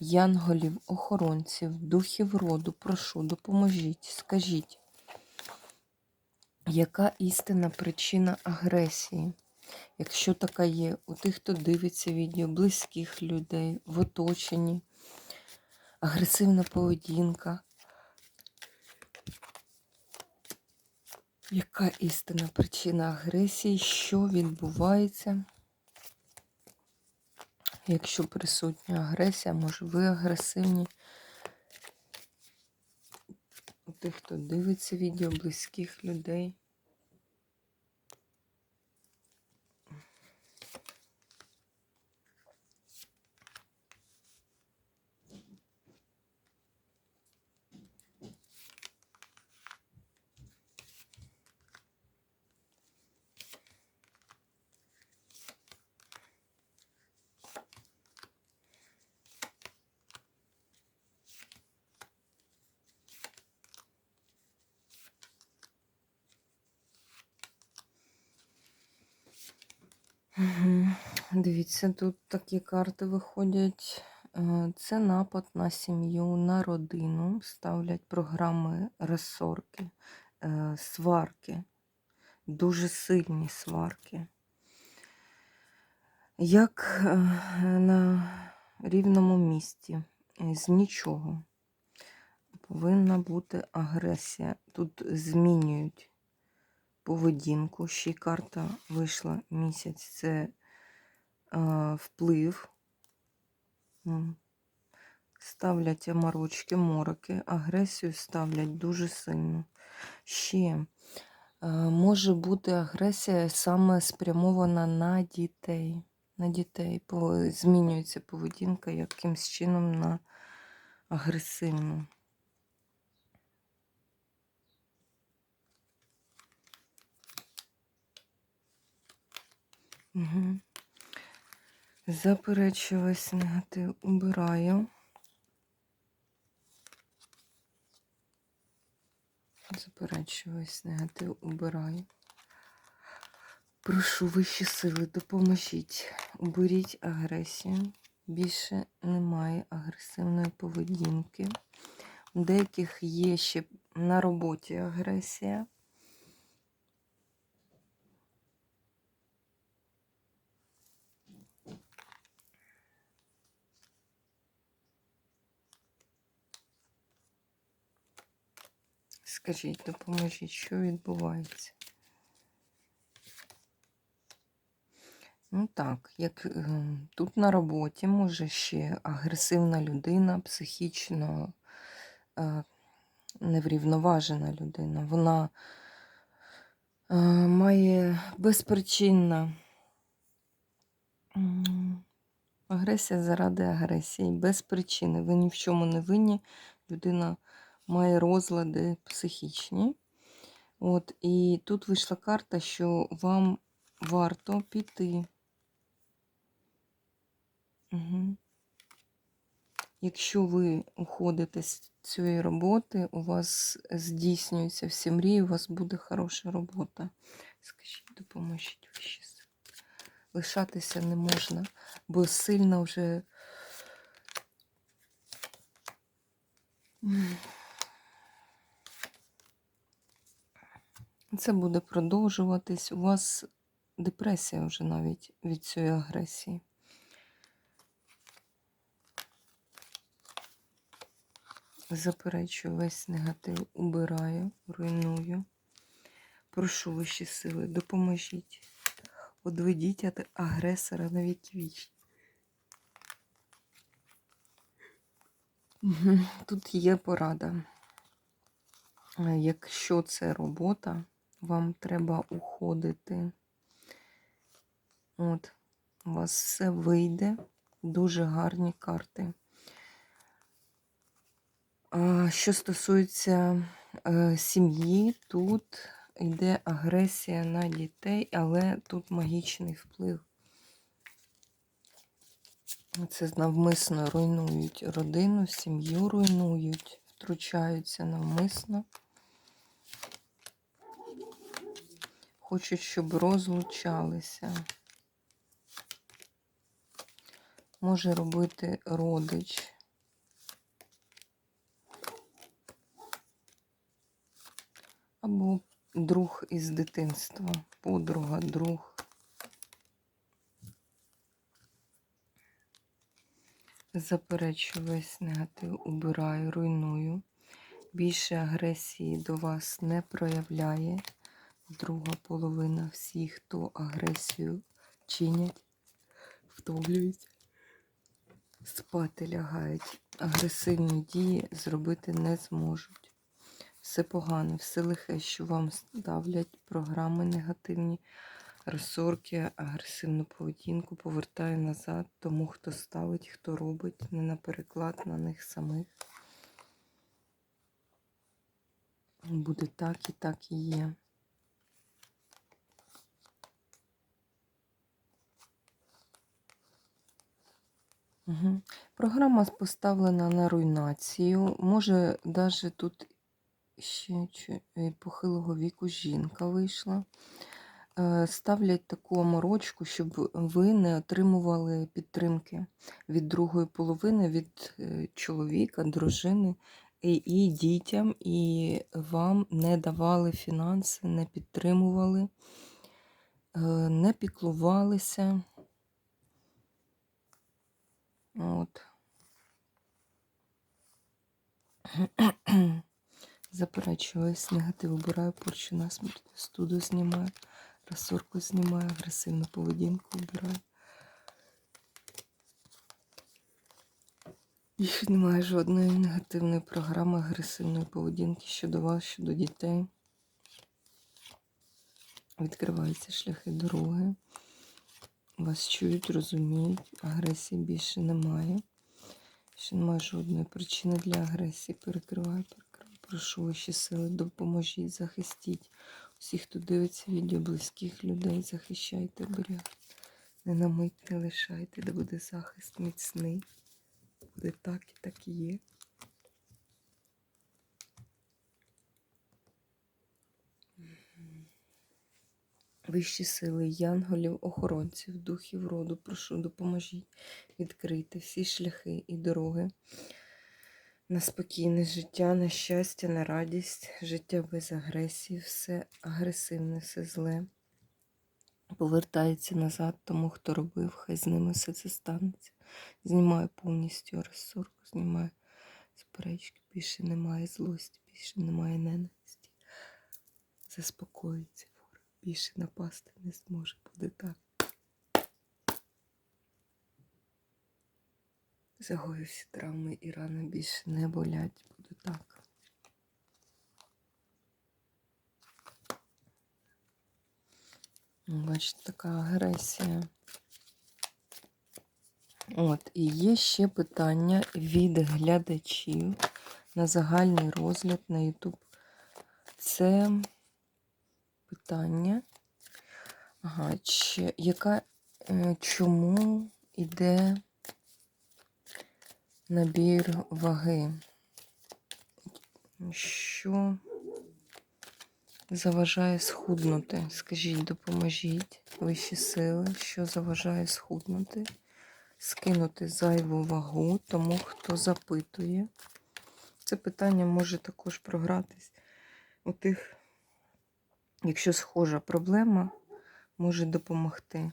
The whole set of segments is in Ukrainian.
Янголів, охоронців, духів роду, прошу, допоможіть, скажіть, яка істинна причина агресії? Якщо така є, у тих, хто дивиться відео, близьких людей, в оточенні, агресивна поведінка. Яка істинна причина агресії? Що відбувається? Якщо присутня агресія, може ви агресивні. У тих, хто дивиться відео близьких людей. Угу. Дивіться, тут такі карти виходять. Е, це напад на сім'ю, на родину. Ставлять програми ресорки, е, сварки, дуже сильні сварки. Як е, на рівному місці, з нічого. Повинна бути агресія. Тут змінюють поведінку. Ще карта вийшла місяць. Це е, вплив. Ставлять амарочки, мороки, агресію ставлять дуже сильно. Ще е, може бути агресія саме спрямована на дітей. На дітей змінюється поведінка якимсь чином на агресивну. Угу. Заперечилась негатив, убираю. Заперечилась негатив, убираю. Прошу вищі сили, допоможіть. Уберіть агресію. Більше немає агресивної поведінки. У деяких є ще на роботі агресія. Скажіть, допоможіть, що відбувається? Ну так, як ем, тут на роботі може ще агресивна людина, психічно е, неврівноважена людина. Вона е, має безпричинна агресія заради агресії, без причини. Ви ні в чому не винні. Людина має розлади психічні. От, І тут вийшла карта, що вам варто піти. Угу. Якщо ви уходите з цієї роботи, у вас здійснюються всі мрії, у вас буде хороша робота. Скажіть, допоможіть ви ще. Лишатися не можна, бо сильно вже. Це буде продовжуватись. У вас депресія вже навіть від цієї агресії. Заперечую весь негатив, убираю, руйную. Прошу вищі сили, допоможіть. Одведіть агресора на вічні. Тут є порада. Якщо це робота, вам треба уходити. От, у вас все вийде, дуже гарні карти. Що стосується е, сім'ї, тут йде агресія на дітей, але тут магічний вплив. Це навмисно руйнують родину, сім'ю руйнують, втручаються навмисно. Хочуть, щоб розлучалися. Може робити родич. Або друг із дитинства, подруга, друг. Заперечу весь негатив, убираю, руйную. Більше агресії до вас не проявляє. Друга половина всіх, хто агресію чинять, втомлюються, спати лягають. Агресивні дії зробити не зможуть. Все погане, все лихе, що вам ставлять програми негативні, розсорки, агресивну поведінку повертаю назад тому, хто ставить, хто робить, не на переклад на них самих. Буде так і так і є. Угу. Програма поставлена на руйнацію. Може, навіть тут ще е, похилого віку жінка вийшла. Е, Ставлять таку оморочку, щоб ви не отримували підтримки від другої половини, від е, чоловіка, дружини і, і дітям, і вам не давали фінанси, не підтримували, не піклувалися. От. Заперечую негатив, убираю порчу насмерть, студу знімаю, розсорку знімаю, агресивну поведінку убираю. Більше немає жодної негативної програми агресивної поведінки щодо вас, щодо дітей. Відкриваються шляхи дороги. Вас чують, розуміють, агресії більше немає. Ще немає жодної причини для агресії. Перекриваю, перекриваю. Прошу ваші сили, допоможіть, захистіть. Усіх, хто дивиться відео, близьких людей, захищайте, оберігайте. Не на мить не лишайте, де буде захист міцний. Буде так і так і є. Вищі сили, янголів, охоронців, духів роду, прошу, допоможіть відкрити всі шляхи і дороги на спокійне життя, на щастя, на радість, життя без агресії, все агресивне, все зле. Повертається назад тому, хто робив, хай з ними все це станеться. Знімаю повністю розсорку, знімаю заперечки, більше немає злості, більше немає ненависті. Заспокоїться більше напасти не зможе, буде так. Загою всі травми і рани більше не болять, буде так. Бачите, така агресія. От, і є ще питання від глядачів на загальний розгляд на YouTube. Це питання, ага, чи, яка, е, чому йде набір ваги? Що заважає схуднути? Скажіть, допоможіть вищі сили, що заважає схуднути? скинути зайву вагу тому, хто запитує. Це питання може також програтись у тих, якщо схожа проблема, може допомогти.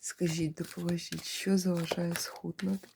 Скажіть, допоможіть, що заважає схуднути?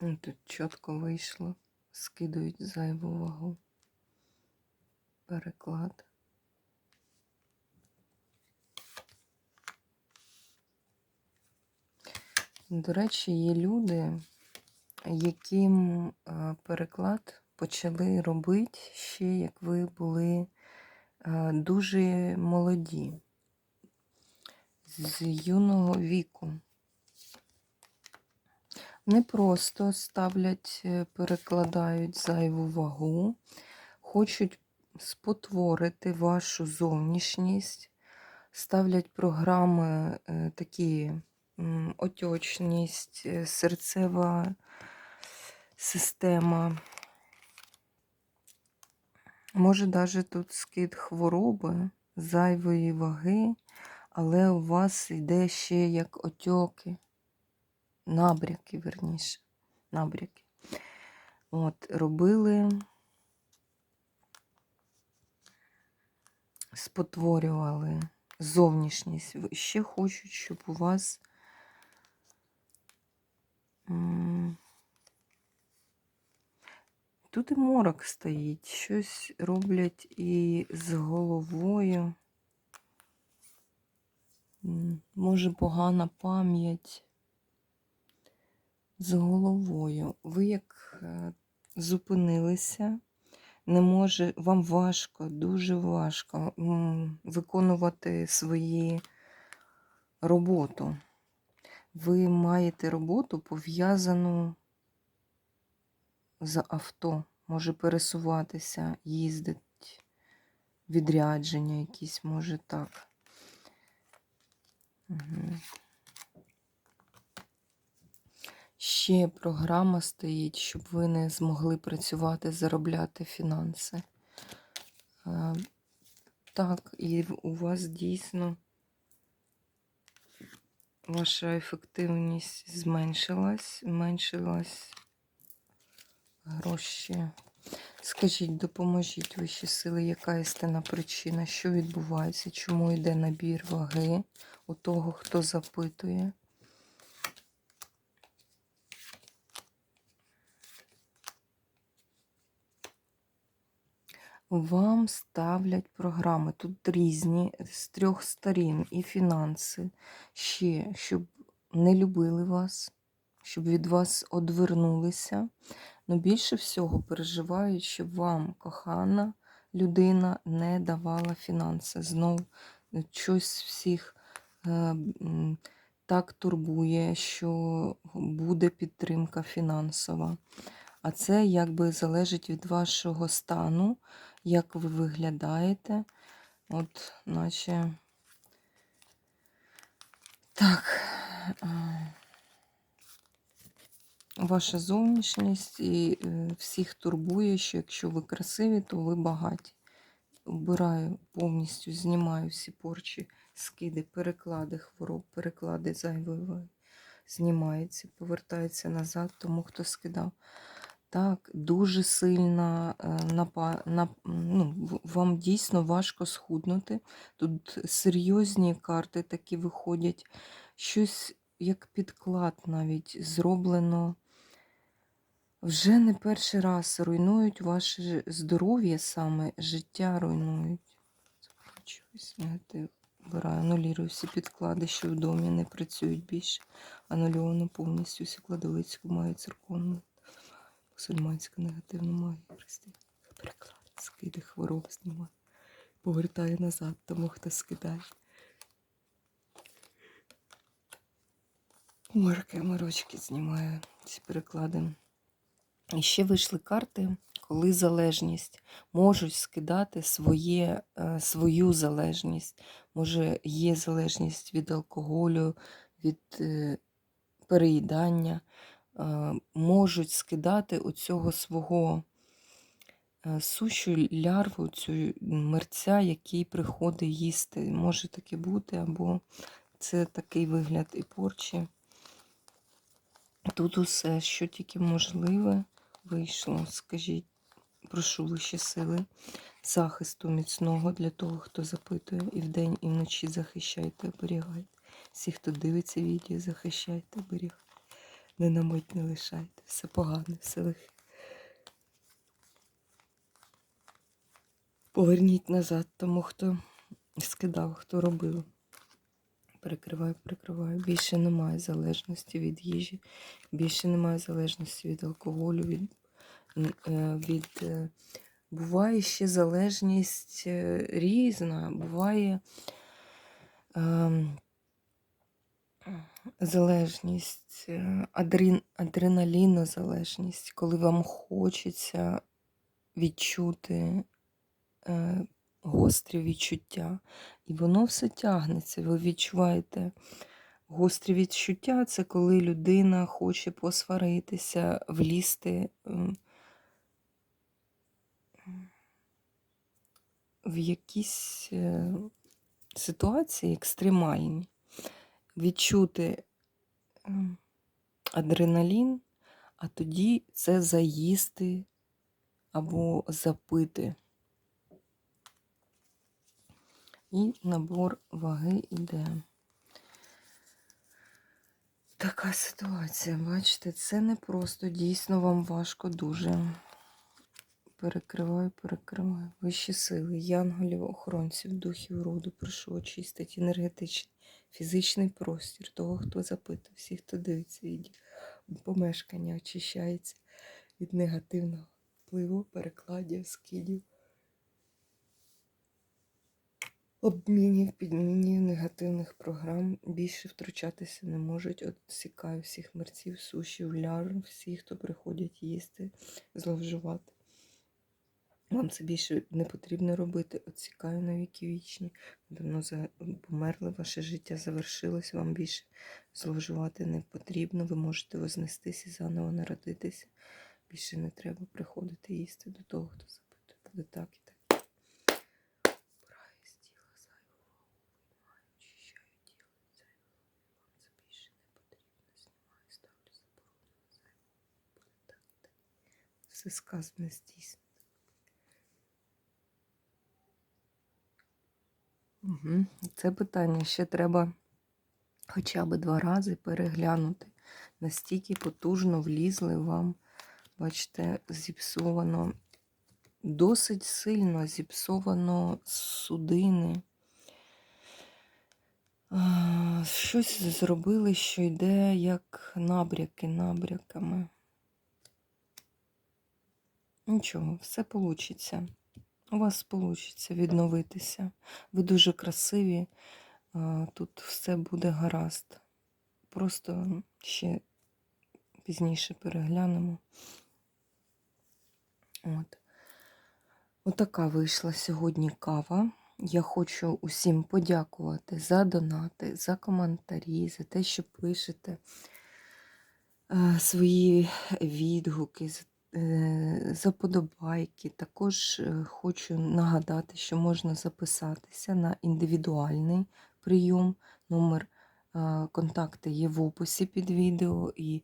Ну, Тут чітко вийшло, скидують зайву вагу. Переклад. До речі, є люди, яким е, переклад почали робити ще, як ви були е, дуже молоді, з юного віку. Не просто ставлять, е, перекладають зайву вагу, хочуть спотворити вашу зовнішність, ставлять програми такі отечність, е, серцева система. Може, навіть тут скид хвороби, зайвої ваги, але у вас йде ще як отьоки, набряки, верніше. Набряки. От, робили, спотворювали зовнішність. Ще хочуть, щоб у вас тут і морок стоїть, щось роблять і з головою. Може, погана пам'ять з головою. Ви як е, зупинилися, не може, вам важко, дуже важко виконувати свої роботу. Ви маєте роботу пов'язану з авто, може пересуватися, їздить, відрядження якісь, може так. Ще програма стоїть, щоб ви не змогли працювати, заробляти фінанси. Е, Так, і у вас дійсно ваша ефективність зменшилась, зменшилась гроші. Скажіть, допоможіть вищі сили, яка істина причина, що відбувається, чому йде набір ваги у того, хто запитує? Вам ставлять програми. Тут різні з трьох сторін і фінанси. Ще, щоб не любили вас, щоб від вас одвернулися. Ну більше всього переживають, щоб вам кохана людина не давала фінанси. Знов щось всіх е, так турбує, що буде підтримка фінансова. А це якби залежить від вашого стану, як ви виглядаєте. От, наче. Так. Ваша зовнішність і е, всіх турбує, що якщо ви красиві, то ви багаті. Обираю повністю, знімаю всі порчі, скиди, переклади хвороб, переклади зайвої ваги. Знімається, повертається назад, тому хто скидав. Так, дуже сильна е, напа... нап... ну, вам дійсно важко схуднути. Тут серйозні карти такі виходять. Щось як підклад навіть зроблено. Вже не перший раз руйнують ваше здоров'я саме, життя руйнують. Вбираю, анулірую всі підклади, що в домі не працюють більше. Анульовано повністю всі кладовицьку мають церковну, мусульманську негативну магію. Прости. Переклад, скиди, хвороб знімаю. Повертаю назад, тому хто скидає. Морки, морочки знімаю, ці переклади. І ще вийшли карти, коли залежність можуть скидати своє, е, свою залежність. Може, є залежність від алкоголю, від е, переїдання, можуть скидати у цього свого е, сущу лярву, цю мерця, який приходить їсти. Може таке бути, або це такий вигляд і порчі. Тут усе, що тільки можливе, вийшло. Скажіть, прошу вищі сили, захисту міцного для того, хто запитує, і вдень, і вночі захищайте, оберігайте. Всі, хто дивиться відео, захищайте, оберігайте. Не на мить не лишайте. Все погане, все лихе. Поверніть назад тому, хто скидав, хто робив. Перекриваю, перекриваю. Більше немає залежності від їжі, більше немає залежності від алкоголю, від, е, від е, Буває ще залежність е, різна, буває ем, залежність, е, адрін, адреналінозалежність, коли вам хочеться відчути е, гострі відчуття. І воно все тягнеться. Ви відчуваєте гострі відчуття це коли людина хоче посваритися, влізти. в якісь е, ситуації екстремальні, відчути ем, адреналін, а тоді це заїсти або запити. І набор ваги йде. Така ситуація, бачите, це не просто, дійсно вам важко дуже. Перекриваю, перекриваю. Вищі сили, янголів, охоронців, духів роду, прошу очистити енергетичний, фізичний простір того, хто запитує, всіх, хто дивиться відео. Помешкання очищається від негативного впливу, перекладів, скидів, обмінів, підмінів, негативних програм. Більше втручатися не можуть. Отсікаю всіх мерців, сушів, ляр, всіх, хто приходять їсти, зловживати. Вам це більше не потрібно робити. Отсікаю на віки вічні. Давно померли, ваше життя завершилось, вам більше зловживати не потрібно. Ви можете вознестись і заново народитися. Більше не треба приходити їсти до того, хто запитує. Буде так і так. Убираю з тіла зайву вагу, виймаю, очищаю тіло від зайвої ваги. Вам це більше не потрібно. Знімаю, ставлю заборону на зайву вагу. Буде так і так. Все сказане здійснено. Це питання ще треба хоча б два рази переглянути. Настільки потужно влізли вам, бачите, зіпсовано, досить сильно зіпсовано судини. Щось зробили, що йде як набряки набряками. Нічого, все вийде. У вас вийде відновитися. Ви дуже красиві, тут все буде гаразд. Просто ще пізніше переглянемо. От. Отака вийшла сьогодні кава. Я хочу усім подякувати за донати, за коментарі, за те, що пишете е, свої відгуки, за е, за подобайки. Також е, хочу нагадати, що можна записатися на індивідуальний прийом. Номер е, контакти є в описі під відео і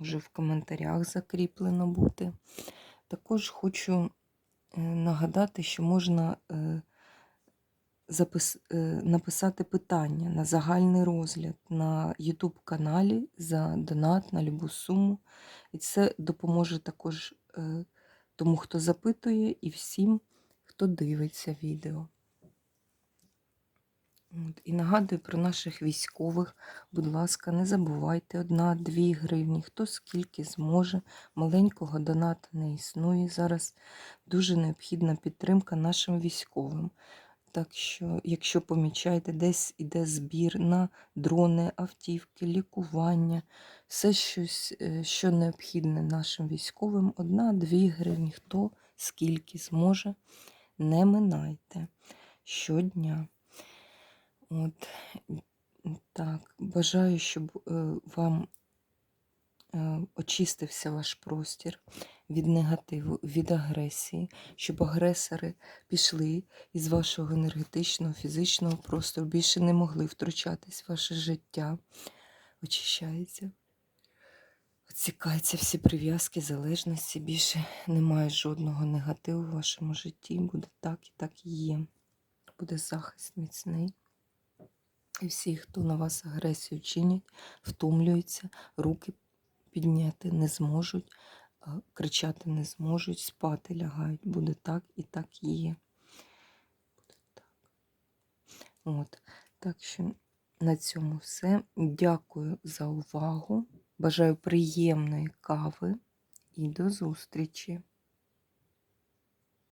вже в коментарях закріплено бути. Також хочу нагадати, що можна запис... е, написати питання на загальний розгляд на YouTube каналі за донат на любу суму. І це допоможе також е, тому, хто запитує, і всім, хто дивиться відео. От. І нагадую про наших військових. Будь ласка, не забувайте одна-дві гривні, хто скільки зможе. Маленького доната не існує. Зараз дуже необхідна підтримка нашим військовим. Так що, якщо помічаєте, десь іде збір на дрони, автівки, лікування, все щось, е, що необхідне нашим військовим, одна-дві гривні, хто скільки зможе, не минайте щодня. От так, бажаю, щоб е, вам очистився ваш простір від негативу, від агресії, щоб агресори пішли із вашого енергетичного, фізичного простору, більше не могли втручатись в ваше життя. Очищається. Оцікаються всі прив'язки, залежності. Більше немає жодного негативу в вашому житті. Буде так і так і є. Буде захист міцний. І всі, хто на вас агресію чинять, втомлюються, руки підняти не зможуть, кричати не зможуть, спати лягають. Буде так і так є. Буде так. От. Так що на цьому все. Дякую за увагу. Бажаю приємної кави і до зустрічі!